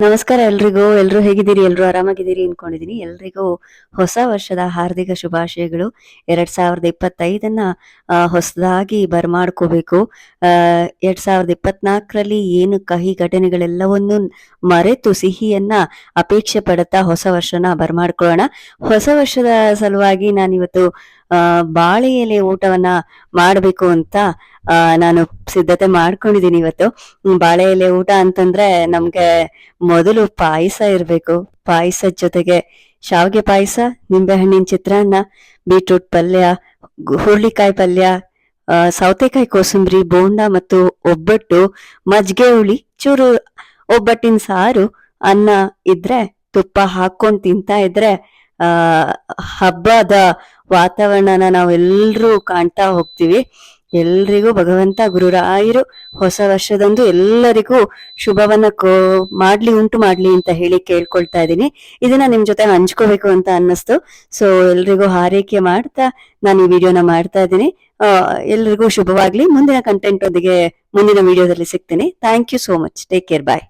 ನಮಸ್ಕಾರ ಎಲ್ರಿಗೂ ಎಲ್ಲರೂ ಹೇಗಿದ್ದೀರಿ? ಎಲ್ಲರೂ ಆರಾಮಾಗಿದ್ದೀರಿ ಅನ್ಕೊಂಡಿದೀನಿ. ಎಲ್ರಿಗೂ ಹೊಸ ವರ್ಷದ ಹಾರ್ದಿಕ ಶುಭಾಶಯಗಳು. ಎರಡ್ ಸಾವಿರದ ಇಪ್ಪತ್ತೈದನ್ನ ಹೊಸದಾಗಿ ಬರ್ಮಾಡ್ಕೋಬೇಕು. ಎರಡ್ ಸಾವಿರದ ಇಪ್ಪತ್ನಾಲ್ಕರಲ್ಲಿ ಏನು ಕಹಿ ಘಟನೆಗಳೆಲ್ಲವನ್ನು ಮರೆತು ಸಿಹಿಯನ್ನ ಅಪೇಕ್ಷೆ ಪಡುತ್ತಾ ಹೊಸ ವರ್ಷನ ಬರ್ಮಾಡ್ಕೊಳ್ಳೋಣ. ಹೊಸ ವರ್ಷದ ಸಲುವಾಗಿ ನಾನಿವತ್ತು ಬಾಳೆ ಎಲೆ ಊಟವನ್ನ ಮಾಡಬೇಕು ಅಂತ ನಾನು ಸಿದ್ಧತೆ ಮಾಡ್ಕೊಂಡಿದ್ದೀನಿ ಇವತ್ತು. ಬಾಳೆ ಎಲೆ ಊಟ ಅಂತಂದ್ರೆ ನಮ್ಗೆ ಮೊದಲು ಪಾಯಸ ಇರಬೇಕು. ಪಾಯಸದ ಜೊತೆಗೆ ಶಾವಿಗೆ ಪಾಯಸ, ನಿಂಬೆಹಣ್ಣಿನ ಚಿತ್ರಾನ್ನ, ಬೀಟ್ರೂಟ್ ಪಲ್ಯ ಹುರುಳಿಕಾಯಿ ಪಲ್ಯ ಸೌತೆಕಾಯಿ ಕೋಸಂಬರಿ, ಬೋಂಡ ಮತ್ತು ಒಬ್ಬಟ್ಟು ಮಜ್ಜಿಗೆ ಹುಳಿ, ಚೂರು ಒಬ್ಬಟ್ಟಿನ ಸಾರು, ಅನ್ನ ಇದ್ರೆ ತುಪ್ಪ ಹಾಕೊಂಡ್ ತಿಂತಾ ಇದ್ರೆ ಹಬ್ಬದ ವಾತಾವರಣನ ನಾವೆಲ್ಲರೂ ಕಾಣ್ತಾ ಹೋಗ್ತೀವಿ. ಎಲ್ರಿಗೂ ಭಗವಂತ ಗುರುರಾಯರು ಹೊಸ ವರ್ಷದಂದು ಎಲ್ಲರಿಗೂ ಶುಭವನ್ನ ಕೋ, ಮಾಡ್ಲಿ ಉಂಟು ಮಾಡ್ಲಿ ಅಂತ ಹೇಳಿ ಕೇಳ್ಕೊಳ್ತಾ ಇದ್ದೀನಿ. ಇದನ್ನ ನಿಮ್ ಜೊತೆ ಹಂಚ್ಕೋಬೇಕು ಅಂತ ಅನ್ನಿಸ್ತು. ಸೊ ಎಲ್ರಿಗೂ ಹಾರೈಕೆ ಮಾಡ್ತಾ ನಾನು ಈ ವಿಡಿಯೋನ ಮಾಡ್ತಾ ಇದ್ದೀನಿ. ಎಲ್ರಿಗೂ ಶುಭವಾಗ್ಲಿ. ಮುಂದಿನ ಕಂಟೆಂಟ್ ಒಂದಿಗೆ ಮುಂದಿನ ವಿಡಿಯೋದಲ್ಲಿ ಸಿಗ್ತೀನಿ. Thank you so much take care bye